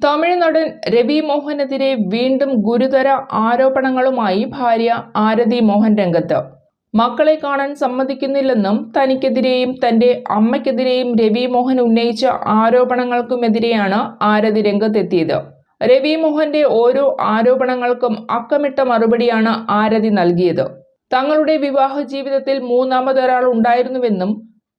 തമിഴ് നടൻ രവി മോഹനെതിരെ വീണ്ടും ഗുരുതര ആരോപണങ്ങളുമായി ഭാര്യ ആരതി മോഹൻ രംഗത്ത്. മക്കളെ കാണാൻ സമ്മതിക്കുന്നില്ലെന്നും തനിക്കെതിരെയും തന്റെ അമ്മയ്ക്കെതിരെയും രവി മോഹൻ ഉന്നയിച്ച ആരോപണങ്ങൾക്കുമെതിരെയാണ് ആരതി രംഗത്തെത്തിയത്. രവി മോഹന്റെ ഓരോ ആരോപണങ്ങൾക്കും അക്കമിട്ട മറുപടിയാണ് ആരതി നൽകിയത്. തങ്ങളുടെ വിവാഹ ജീവിതത്തിൽ മൂന്നാമതൊരാൾ ഉണ്ടായിരുന്നുവെന്നും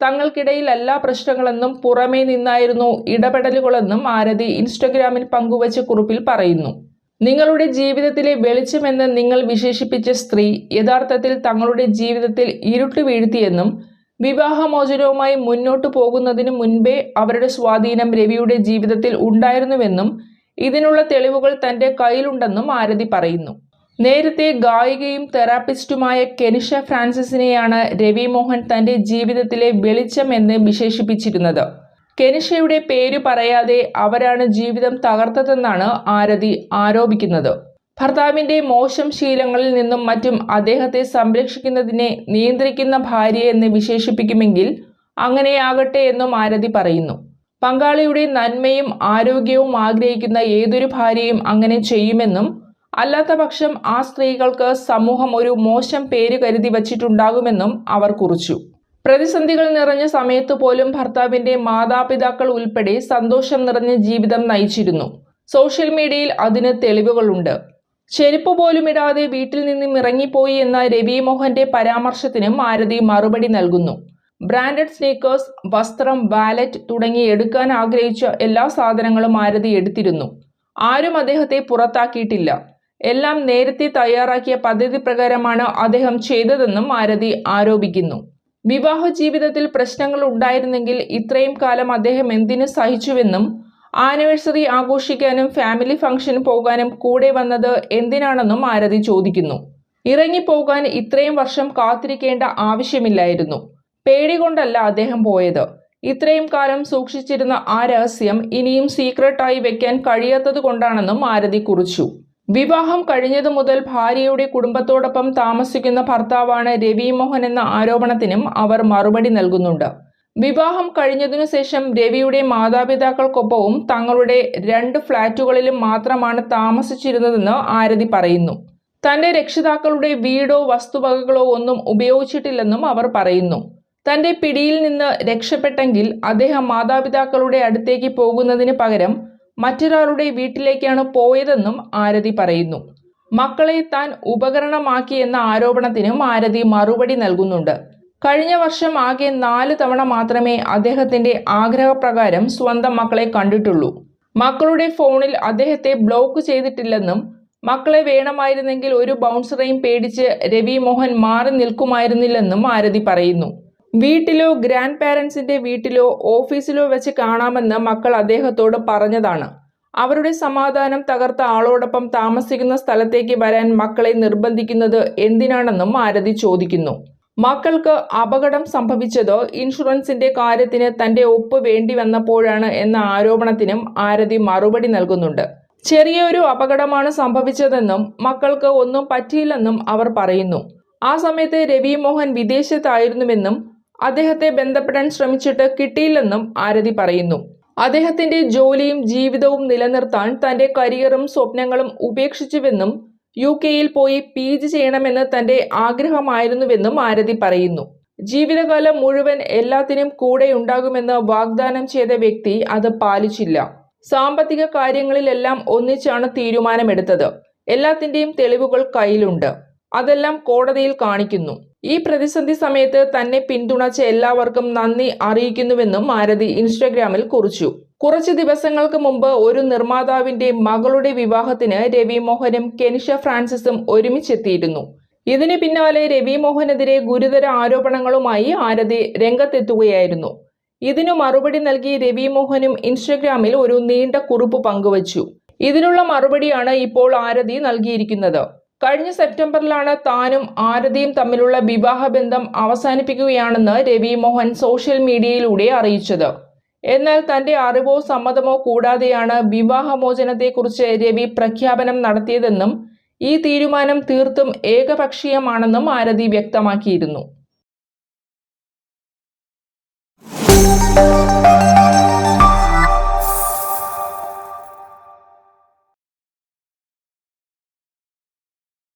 തങ്ങൾക്കിടയിൽ എല്ലാ പ്രശ്നങ്ങളെന്നും പുറമേ നിന്നായിരുന്നു ഇടപെടലുകളെന്നും ആരതി ഇൻസ്റ്റഗ്രാമിൽ പങ്കുവച്ച കുറിപ്പിൽ പറയുന്നു. നിങ്ങളുടെ ജീവിതത്തിലെ വെളിച്ചമെന്ന് നിങ്ങൾ വിശേഷിപ്പിച്ച സ്ത്രീ യഥാർത്ഥത്തിൽ തങ്ങളുടെ ജീവിതത്തിൽ ഇരുട്ട് വീഴ്ത്തിയെന്നും വിവാഹമോചനവുമായി മുന്നോട്ടു പോകുന്നതിന് മുൻപേ അവരുടെ സ്വാധീനം രവിയുടെ ജീവിതത്തിൽ ഉണ്ടായിരുന്നുവെന്നും ഇതിനുള്ള തെളിവുകൾ തന്റെ കയ്യിലുണ്ടെന്നും ആരതി പറയുന്നു. നേരത്തെ ഗായികയും തെറാപ്പിസ്റ്റുമായ കെനിഷ ഫ്രാൻസിസിനെയാണ് രവി മോഹൻ തന്റെ ജീവിതത്തിലെ വെളിച്ചം എന്ന് വിശേഷിപ്പിച്ചിരുന്നത്. കെനിഷയുടെ പേര് പറയാതെ അവരാണ് ജീവിതം തകർത്തതെന്നാണ് ആരതി ആരോപിക്കുന്നത്. ഭർത്താവിന്റെ മോശം ശീലങ്ങളിൽ നിന്നും മറ്റും അദ്ദേഹത്തെ സംരക്ഷിക്കുന്നതിനെ നിയന്ത്രിക്കുന്ന ഭാര്യ എന്ന് വിശേഷിപ്പിക്കുമെങ്കിൽ അങ്ങനെയാകട്ടെ എന്നും ആരതി പറയുന്നു. പങ്കാളിയുടെ നന്മയും ആരോഗ്യവും ആഗ്രഹിക്കുന്ന ഏതൊരു ഭാര്യയും അങ്ങനെ ചെയ്യുമെന്നും അല്ലാത്ത പക്ഷം ആ സ്ത്രീകൾക്ക് സമൂഹം ഒരു മോശം പേര് കരുതി വച്ചിട്ടുണ്ടാകുമെന്നും അവർ കുറിച്ചു. പ്രതിസന്ധികൾ നിറഞ്ഞ സമയത്ത് പോലും ഭർത്താവിന്റെ മാതാപിതാക്കൾ ഉൾപ്പെടെ സന്തോഷം നിറഞ്ഞ ജീവിതം നയിച്ചിരുന്നു. സോഷ്യൽ മീഡിയയിൽ അതിന് തെളിവുകളുണ്ട്. ചെരുപ്പ് പോലും ഇടാതെ വീട്ടിൽ നിന്നും ഇറങ്ങിപ്പോയി എന്ന രവി മോഹന്റെ പരാമർശത്തിനും ആരതി മറുപടി നൽകുന്നു. ബ്രാൻഡഡ് സ്നീക്കേഴ്സ് വസ്ത്രം വാലറ്റ് തുടങ്ങി എടുക്കാൻ ആഗ്രഹിച്ച എല്ലാ സാധനങ്ങളും ആരതി എടുത്തിരുന്നു. ആരും അദ്ദേഹത്തെ പുറത്താക്കിയിട്ടില്ല. എല്ലാം നേരത്തെ തയ്യാറാക്കിയ പദ്ധതി പ്രകാരമാണ് അദ്ദേഹം ചെയ്തതെന്നും ആരതി ആരോപിക്കുന്നു. വിവാഹ ജീവിതത്തിൽ പ്രശ്നങ്ങൾ ഉണ്ടായിരുന്നെങ്കിൽ ഇത്രയും കാലം അദ്ദേഹം എന്തിനു സഹിച്ചുവെന്നും ആനിവേഴ്സറി ആഘോഷിക്കാനും ഫാമിലി ഫംഗ്ഷൻ പോകാനും കൂടെ വന്നത് എന്തിനാണെന്നും ആരതി ചോദിക്കുന്നു. ഇറങ്ങിപ്പോകാൻ ഇത്രയും വർഷം കാത്തിരിക്കേണ്ട ആവശ്യമില്ലായിരുന്നു. പേടി കൊണ്ടല്ല അദ്ദേഹം പോയത്. ഇത്രയും കാലം സൂക്ഷിച്ചിരുന്ന ആ രഹസ്യം ഇനിയും സീക്രട്ടായി വെക്കാൻ കഴിയാത്തത് കൊണ്ടാണെന്നും ആരതി കുറിച്ചു. വിവാഹം കഴിഞ്ഞതു മുതൽ ഭാര്യയുടെ കുടുംബത്തോടൊപ്പം താമസിക്കുന്ന ഭർത്താവാണ് രവി മോഹൻ എന്ന ആരോപണത്തിനും അവർ മറുപടി നൽകുന്നുണ്ട്. വിവാഹം കഴിഞ്ഞതിനു ശേഷം രവിയുടെ മാതാപിതാക്കൾക്കൊപ്പവും തങ്ങളുടെ രണ്ട് ഫ്ളാറ്റുകളിലും മാത്രമാണ് താമസിച്ചിരുന്നതെന്ന് ആരതി പറയുന്നു. തന്റെ രക്ഷിതാക്കളുടെ വീടോ വസ്തുവകകളോ ഒന്നും ഉപയോഗിച്ചിട്ടില്ലെന്നും അവർ പറയുന്നു. തന്റെ പിടിയിൽ നിന്ന് രക്ഷപ്പെട്ടെങ്കിൽ അദ്ദേഹം മാതാപിതാക്കളുടെ അടുത്തേക്ക് പോകുന്നതിന് പകരം മറ്റൊരാളുടെ വീട്ടിലേക്കാണ് പോയതെന്നും ആരതി പറയുന്നു. മക്കളെ താൻ ഉപകരണമാക്കി എന്ന ആരോപണത്തിനും ആരതി മറുപടി നൽകുന്നുണ്ട്. കഴിഞ്ഞ വർഷം ആകെ നാല് തവണ മാത്രമേ അദ്ദേഹത്തിന്റെ ആഗ്രഹപ്രകാരം സ്വന്തം മക്കളെ കണ്ടിട്ടുള്ളൂ. മക്കളുടെ ഫോണിൽ അദ്ദേഹത്തെ ബ്ലോക്ക് ചെയ്തിട്ടില്ലെന്നും മക്കളെ വേണമായിരുന്നെങ്കിൽ ഒരു ബൗൺസറേയും പേടിച്ച് രവി മോഹൻ മാറി നിൽക്കുമായിരുന്നില്ലെന്നും ആരതി പറയുന്നു. വീട്ടിലോ ഗ്രാൻഡ് പാരൻസിന്റെ വീട്ടിലോ ഓഫീസിലോ വെച്ച് കാണാമെന്ന് മക്കൾ അദ്ദേഹത്തോട് പറഞ്ഞതാണ്. അവരുടെ സമാധാനം തകർത്ത ആളോടൊപ്പം താമസിക്കുന്ന സ്ഥലത്തേക്ക് വരാൻ മക്കളെ നിർബന്ധിക്കുന്നത് എന്തിനാണെന്നും ആരതി ചോദിക്കുന്നു. മക്കൾക്ക് അപകടം സംഭവിച്ചത് ഇൻഷുറൻസിന്റെ കാര്യത്തിന് തന്റെ ഒപ്പ് വേണ്ടി വന്നപ്പോഴാണ് എന്ന ആരോപണത്തിനും ആരതി മറുപടി നൽകുന്നുണ്ട്. ചെറിയൊരു അപകടമാണ് സംഭവിച്ചതെന്നും മക്കൾക്ക് ഒന്നും പറ്റിയില്ലെന്നും അവർ പറയുന്നു. ആ സമയത്ത് രവി മോഹൻ വിദേശത്തായിരുന്നുവെന്നും അദ്ദേഹത്തെ ബന്ധപ്പെടാൻ ശ്രമിച്ചിട്ട് കിട്ടിയില്ലെന്നും ആരതി പറയുന്നു. അദ്ദേഹത്തിന്റെ ജോലിയും ജീവിതവും നിലനിർത്താൻ തന്റെ കരിയറും സ്വപ്നങ്ങളും ഉപേക്ഷിച്ചുവെന്നും യു കെയിൽ പോയി പി ജി ചെയ്യണമെന്ന് തന്റെ ആഗ്രഹമായിരുന്നുവെന്നും ആരതി പറയുന്നു. ജീവിതകാലം മുഴുവൻ എല്ലാത്തിനും കൂടെ ഉണ്ടാകുമെന്ന് വാഗ്ദാനം ചെയ്ത വ്യക്തി അത് പാലിച്ചില്ല. സാമ്പത്തിക കാര്യങ്ങളിലെല്ലാം ഒന്നിച്ചാണ് തീരുമാനമെടുത്തത്. എല്ലാത്തിന്റെയും തെളിവുകൾ കയ്യിലുണ്ട്. അതെല്ലാം കോടതിയിൽ കാണിക്കുന്നു. ഈ പ്രതിസന്ധി സമയത്ത് തന്നെ പിന്തുണച്ച എല്ലാവർക്കും നന്ദി അറിയിക്കുന്നുവെന്നും മാരതി ഇൻസ്റ്റഗ്രാമിൽ കുറിച്ചു. കുറച്ച് ദിവസങ്ങൾക്ക് മുമ്പ് ഒരു നിർമ്മാതാവിന്റെ മകളുടെ വിവാഹത്തിന് രവി മോഹനും കെനിഷ ഫ്രാൻസിസും ഒരുമിച്ചെത്തിയിരുന്നു. ഇതിന് പിന്നാലെ രവി മോഹനെതിരെ ഗുരുതര ആരോപണങ്ങളുമായി ആരതി രംഗത്തെത്തുകയായിരുന്നു. ഇതിനു മറുപടി നൽകി രവി മോഹനും ഇൻസ്റ്റഗ്രാമിൽ ഒരു നീണ്ട കുറിപ്പ് പങ്കുവച്ചു. ഇതിനുള്ള മറുപടിയാണ് ഇപ്പോൾ ആരതി നൽകിയിരിക്കുന്നത്. കഴിഞ്ഞ സെപ്റ്റംബറിലാണ് താനും ആരതിയും തമ്മിലുള്ള വിവാഹബന്ധം അവസാനിപ്പിക്കുകയാണെന്ന് രവി മോഹൻ സോഷ്യൽ മീഡിയയിലൂടെ അറിയിച്ചത്. എന്നാൽ തന്റെ അറിവോ സമ്മതമോ കൂടാതെയാണ് വിവാഹമോചനത്തെക്കുറിച്ച് രവി പ്രഖ്യാപനം നടത്തിയതെന്നും ഈ തീരുമാനം തീർത്തും ഏകപക്ഷീയമാണെന്നും ആരതി വ്യക്തമാക്കിയിരുന്നു.